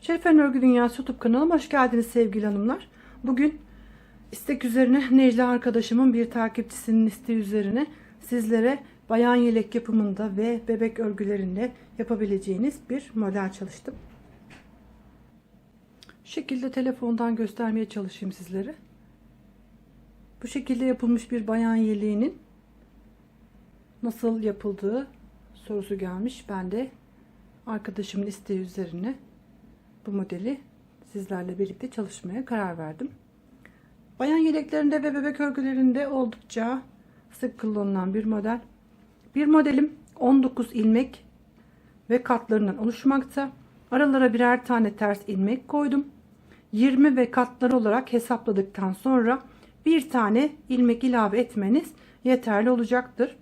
Şerifen Örgü Dünyası YouTube kanalıma hoş geldiniz sevgili hanımlar. Bugün istek üzerine Necla arkadaşımın bir takipçisinin isteği üzerine sizlere bayan yelek yapımında ve bebek örgülerinde yapabileceğiniz bir model çalıştım. Şu şekilde telefondan göstermeye çalışayım sizlere. Bu şekilde yapılmış bir bayan yeleğinin nasıl yapıldığı sorusu gelmiş. Ben de arkadaşımın isteği üzerine bu modeli sizlerle birlikte çalışmaya karar verdim. Bayan yeleklerinde ve bebek örgülerinde oldukça sık kullanılan bir model. Bir modelim 19 ilmek ve katlarından oluşmakta. Aralara birer tane ters ilmek koydum. 20 ve katlar olarak hesapladıktan sonra bir tane ilmek ilave etmeniz yeterli olacaktır.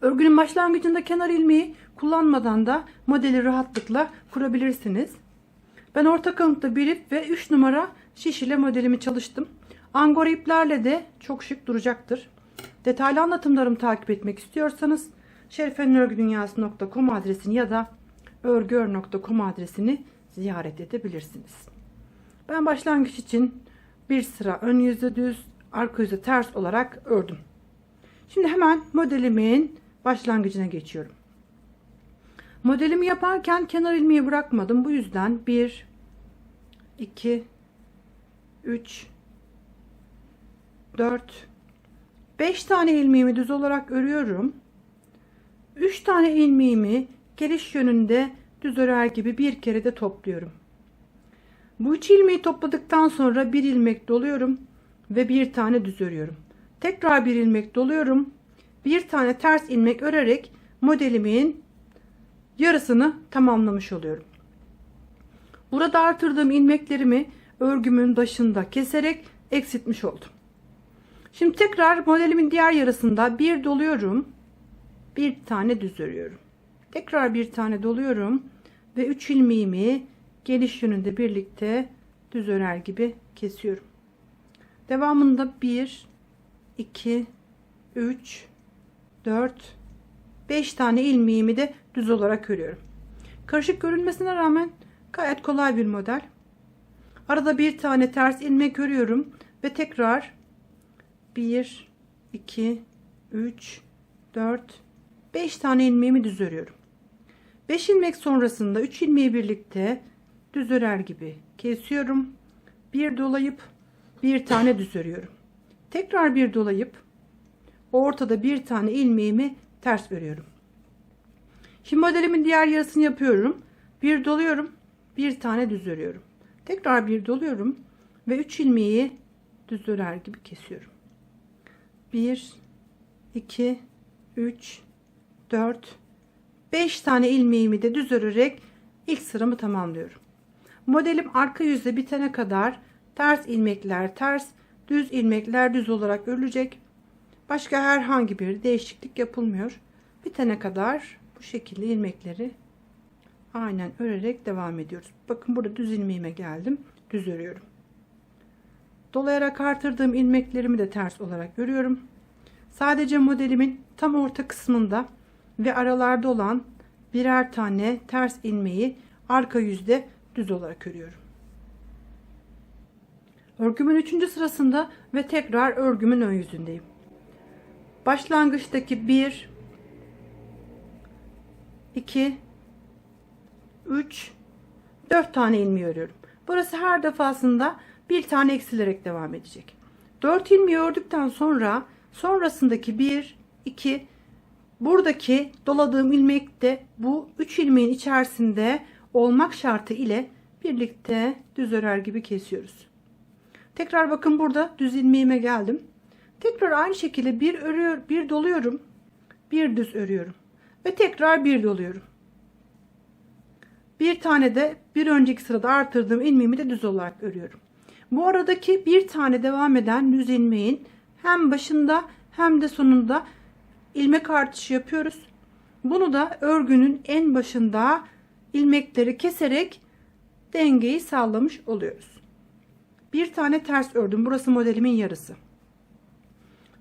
Örgünün başlangıcında kenar ilmeği kullanmadan da modeli rahatlıkla kurabilirsiniz. Ben orta kalınlıkta bir ip ve 3 numara şiş ile modelimi çalıştım. Angora iplerle de çok şık duracaktır. Detaylı anlatımlarımı takip etmek istiyorsanız şerifenörgüdünyası.com adresini ya da örgüör.com adresini ziyaret edebilirsiniz. Ben başlangıç için bir sıra ön yüzde düz, arka yüzde ters olarak ördüm. Şimdi hemen modelimin başlangıcına geçiyorum. Modelimi yaparken kenar ilmeği bırakmadım. Bu yüzden 1 2 3 4 5 tane ilmeğimi düz olarak örüyorum. 3 tane ilmeğimi geliş yönünde düz örer gibi bir kere de topluyorum. Bu üç ilmeği topladıktan sonra bir ilmek doluyorum ve bir tane düz örüyorum. Tekrar bir ilmek doluyorum. Bir tane ters ilmek örerek modelimin yarısını tamamlamış oluyorum. Burada artırdığım ilmeklerimi örgümün başında keserek eksiltmiş oldum. Şimdi tekrar modelimin diğer yarısında bir doluyorum. Bir tane düz örüyorum. Tekrar bir tane doluyorum ve 3 ilmeğimi geliş yönünde birlikte düz örer gibi kesiyorum. Devamında 1 2 3 4 5 tane ilmeğimi de düz olarak örüyorum. Karışık görünmesine rağmen gayet kolay bir model. Arada bir tane ters ilmek örüyorum ve tekrar 1 2 3 4 5 tane ilmeğimi düz örüyorum. 5 ilmek sonrasında 3 ilmeği birlikte düz örer gibi kesiyorum. Bir dolayıp bir tane düz örüyorum. Tekrar bir dolayıp ortada bir tane ilmeğimi ters örüyorum. Şimdi modelimin diğer yarısını yapıyorum. Bir doluyorum, bir tane düz örüyorum. Tekrar bir doluyorum ve 3 ilmeği düz örer gibi kesiyorum. 1 2 3 4 5 tane ilmeğimi de düz örerek ilk sıramı tamamlıyorum. Modelim arka yüzde bitene kadar ters ilmekler ters, düz ilmekler düz olarak örülecek. Başka herhangi bir değişiklik yapılmıyor. Bitene kadar bu şekilde ilmekleri aynen örerek devam ediyoruz. Bakın burada düz ilmeğime geldim. Düz örüyorum. Dolayarak artırdığım ilmeklerimi de ters olarak örüyorum. Sadece modelimin tam orta kısmında ve aralarda olan birer tane ters ilmeği arka yüzde düz olarak örüyorum. Örgümün 3. sırasında ve tekrar örgümün ön yüzündeyim. Başlangıçtaki 1 2 3 4 tane ilmeği örüyorum. Burası her defasında bir tane eksilerek devam edecek. 4 ilmeği ördükten sonra sonrasındaki 1 2 buradaki doladığım ilmek de bu 3 ilmeğin içerisinde olmak şartı ile birlikte düz örer gibi kesiyoruz. Tekrar bakın burada düz ilmeğime geldim. Tekrar aynı şekilde bir örüyor, bir doluyorum. Bir düz örüyorum. Ve tekrar bir doluyorum. Bir tane de bir önceki sırada artırdığım ilmeğimi de düz olarak örüyorum. Bu aradaki bir tane devam eden düz ilmeğin hem başında hem de sonunda ilmek artışı yapıyoruz. Bunu da örgünün en başında ilmekleri keserek dengeyi sağlamış oluyoruz. Bir tane ters ördüm. Burası modelimin yarısı.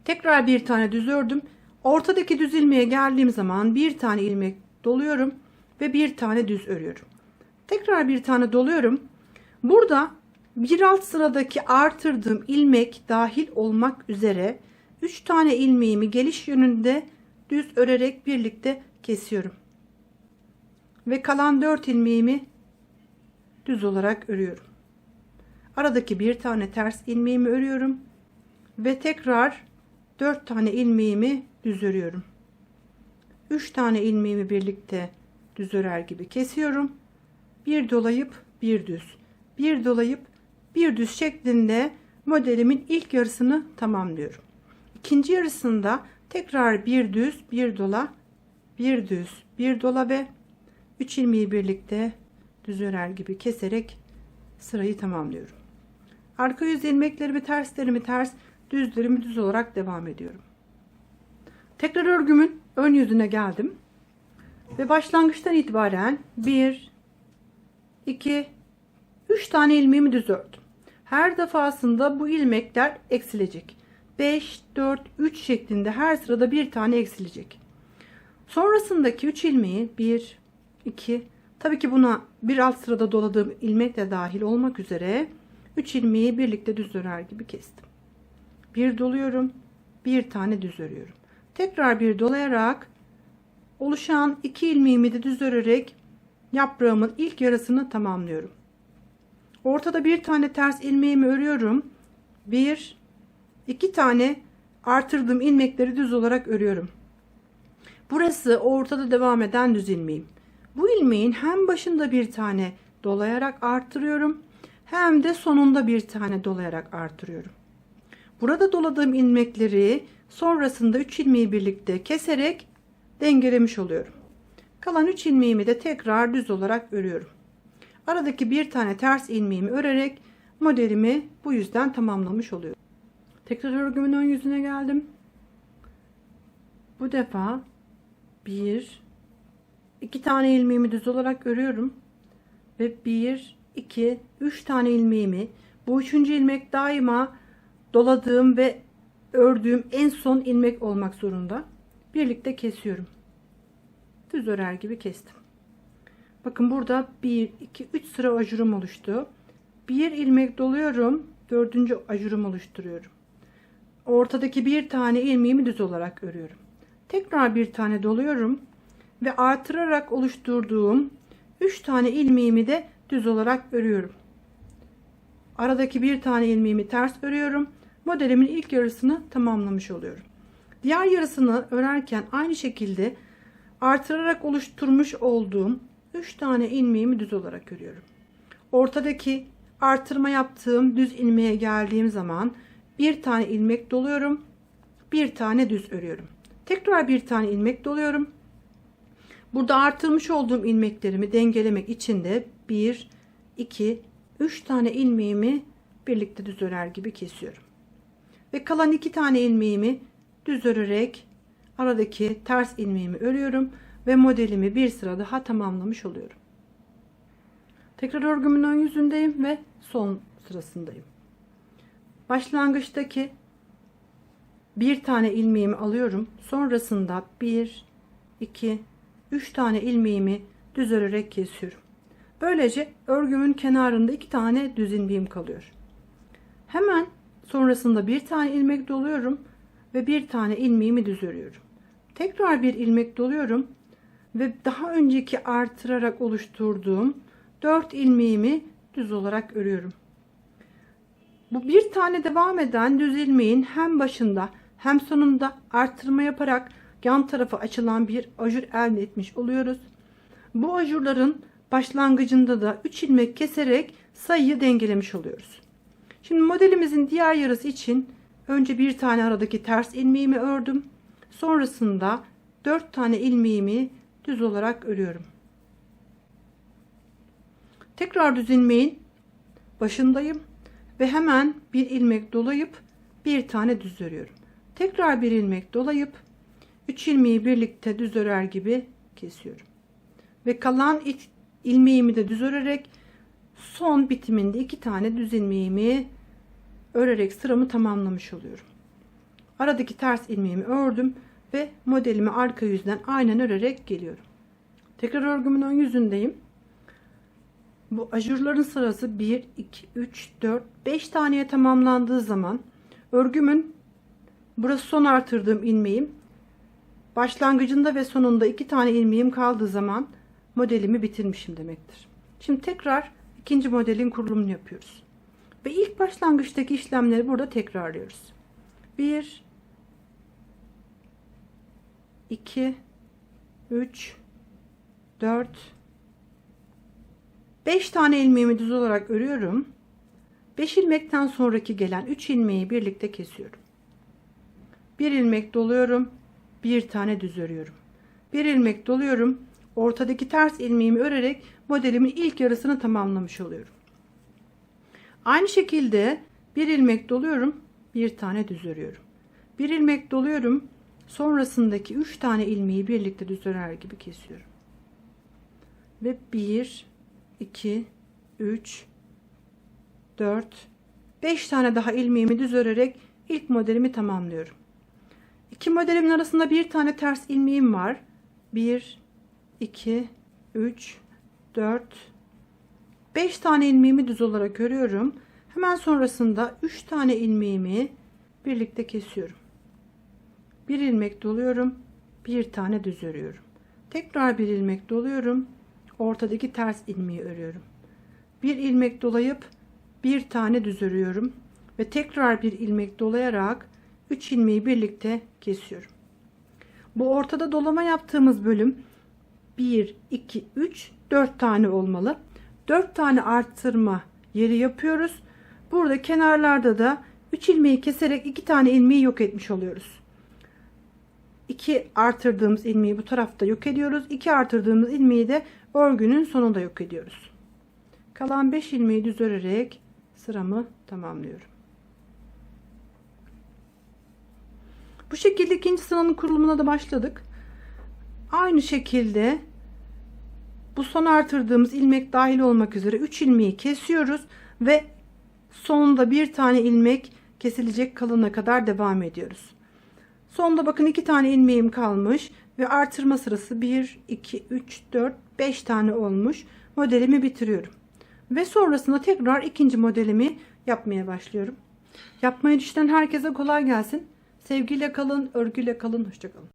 Tekrar bir tane düz ördüm. Ortadaki düz ilmeğe geldiğim zaman bir tane ilmek doluyorum ve bir tane düz örüyorum. Tekrar bir tane doluyorum. Burada bir alt sıradaki artırdığım ilmek dahil olmak üzere 3 tane ilmeğimi geliş yönünde düz örerek birlikte kesiyorum. Ve kalan 4 ilmeğimi düz olarak örüyorum. Aradaki bir tane ters ilmeğimi örüyorum ve tekrar 4 tane ilmeğimi düz örüyorum. 3 tane ilmeğimi birlikte düz örer gibi kesiyorum. Bir dolayıp bir düz. Bir dolayıp bir düz şeklinde modelimin ilk yarısını tamamlıyorum. İkinci yarısında tekrar bir düz, bir dola, bir düz, bir dola ve 3 ilmeği birlikte düz örer gibi keserek sırayı tamamlıyorum. Arka yüz ilmeklerimi terslerimi ters, düzlerimi düz olarak devam ediyorum. Tekrar örgümün ön yüzüne geldim. Ve başlangıçtan itibaren 1 2 3 tane ilmeğimi düz ördüm. Her defasında bu ilmekler eksilecek. 5 4 3 şeklinde her sırada bir tane eksilecek. Sonrasındaki 3 ilmeği 1 2 tabii ki buna bir alt sırada doladığım ilmek de dahil olmak üzere 3 ilmeği birlikte düz örer gibi kestim. Bir doluyorum. Bir tane düz örüyorum. Tekrar bir dolayarak oluşan iki ilmeğimi de düz örerek yaprağımın ilk yarısını tamamlıyorum. Ortada bir tane ters ilmeğimi örüyorum. Bir, iki tane artırdığım ilmekleri düz olarak örüyorum. Burası ortada devam eden düz ilmeğim. Bu ilmeğin hem başında bir tane dolayarak artırıyorum hem de sonunda bir tane dolayarak artırıyorum. Burada doladığım ilmekleri sonrasında 3 ilmeği birlikte keserek dengelemiş oluyorum. Kalan 3 ilmeğimi de tekrar düz olarak örüyorum. Aradaki bir tane ters ilmeğimi örerek modelimi bu yüzden tamamlamış oluyorum. Tekrar örgümün ön yüzüne geldim. Bu defa bir iki tane ilmeğimi düz olarak örüyorum ve bir 2 3 tane ilmeğimi bu üçüncü ilmek daima doladığım ve ördüğüm en son ilmek olmak zorunda. Birlikte kesiyorum. Düz örer gibi kestim. Bakın burada 1 2 3 sıra ajurum oluştu. Bir ilmek doluyorum dördüncü ajurum oluşturuyorum. Ortadaki bir tane ilmeğimi düz olarak örüyorum. Tekrar bir tane doluyorum ve artırarak oluşturduğum 3 tane ilmeğimi de düz olarak örüyorum. Aradaki bir tane ilmeğimi ters örüyorum. Modelimin ilk yarısını tamamlamış oluyorum. Diğer yarısını örerken aynı şekilde artırarak oluşturmuş olduğum 3 tane ilmeğimi düz olarak örüyorum. Ortadaki artırma yaptığım düz ilmeğe geldiğim zaman bir tane ilmek doluyorum. Bir tane düz örüyorum. Tekrar bir tane ilmek doluyorum. Burada artırmış olduğum ilmeklerimi dengelemek için de 1, 2, 3 tane ilmeğimi birlikte düz örer gibi kesiyorum. Ve kalan 2 tane ilmeğimi düz örerek aradaki ters ilmeğimi örüyorum ve modelimi bir sıra daha tamamlamış oluyorum. Tekrar örgümün ön yüzündeyim ve son sırasındayım. Başlangıçtaki bir tane ilmeğimi alıyorum. Sonrasında 1, 2, 3 tane ilmeğimi düz örerek kesiyorum. Böylece örgümün kenarında iki tane düz ilmeğim kalıyor. Hemen sonrasında bir tane ilmek doluyorum ve bir tane ilmeğimi düz örüyorum. Tekrar bir ilmek doluyorum ve daha önceki artırarak oluşturduğum 4 ilmeğimi düz olarak örüyorum. Bu bir tane devam eden düz ilmeğin hem başında hem sonunda artırma yaparak yan tarafa açılan bir ajur elde etmiş oluyoruz. Bu ajurların başlangıcında da 3 ilmek keserek sayıyı dengelemiş oluyoruz. Şimdi modelimizin diğer yarısı için önce bir tane aradaki ters ilmeğimi ördüm. Sonrasında 4 tane ilmeğimi düz olarak örüyorum. Tekrar düz ilmeğin başındayım ve hemen bir ilmek dolayıp bir tane düz örüyorum. Tekrar bir ilmek dolayıp 3 ilmeği birlikte düz örer gibi kesiyorum. Ve kalan ilmeğimi de düz örerek son bitiminde iki tane düz ilmeğimi örerek sıramı tamamlamış oluyorum. Aradaki ters ilmeğimi ördüm ve modelimi arka yüzden aynen örerek geliyorum. Tekrar örgümün ön yüzündeyim. Bu ajurların sırası 1, 2, 3, 4, 5 taneye tamamlandığı zaman örgümün burası son artırdığım ilmeğim başlangıcında ve sonunda 2 tane ilmeğim kaldığı zaman modelimi bitirmişim demektir. Şimdi tekrar ikinci modelin kurulumunu yapıyoruz. Ve ilk başlangıçtaki işlemleri burada tekrarlıyoruz. 1 2 3 4 5 tane ilmeğimi düz olarak örüyorum. 5 ilmekten sonraki gelen 3 ilmeği birlikte kesiyorum. 1 ilmek doluyorum. 1 tane düz örüyorum. 1 ilmek doluyorum. Ortadaki ters ilmeğimi örerek modelimin ilk yarısını tamamlamış oluyorum. Aynı şekilde bir ilmek doluyorum. Bir tane düz örüyorum. Bir ilmek doluyorum. Sonrasındaki 3 tane ilmeği birlikte düz örer gibi kesiyorum. Ve 1 2 3 4 5 tane daha ilmeğimi düz örerek ilk modelimi tamamlıyorum. İki modelimin arasında bir tane ters ilmeğim var. 1 2 3 4 5 tane ilmeğimi düz olarak örüyorum. Hemen sonrasında 3 tane ilmeğimi birlikte kesiyorum. Bir ilmek doluyorum. Bir tane düz örüyorum. Tekrar bir ilmek doluyorum. Ortadaki ters ilmeği örüyorum. Bir ilmek dolayıp bir tane düz örüyorum ve tekrar bir ilmek dolayarak 3 ilmeği birlikte kesiyorum. Bu ortada dolama yaptığımız bölüm 1 2 3 4 tane olmalı. 4 tane arttırma yeri yapıyoruz. Burada kenarlarda da 3 ilmeği keserek 2 tane ilmeği yok etmiş oluyoruz. 2 artırdığımız ilmeği bu tarafta yok ediyoruz. 2 artırdığımız ilmeği de örgünün sonunda yok ediyoruz. Kalan 5 ilmeği düz örerek sıramı tamamlıyorum. Bu şekilde ikinci sıranın kurulumuna da başladık. Aynı şekilde bu son artırdığımız ilmek dahil olmak üzere 3 ilmeği kesiyoruz ve sonunda bir tane ilmek kesilecek kalına kadar devam ediyoruz. Sonunda bakın iki tane ilmeğim kalmış ve artırma sırası 1 2 3 4 5 tane olmuş. Modelimi bitiriyorum. Ve sonrasında tekrar ikinci modelimi yapmaya başlıyorum. Yapmayı düşünen herkese kolay gelsin. Sevgiyle kalın, örgüyle kalın, hoşçakalın.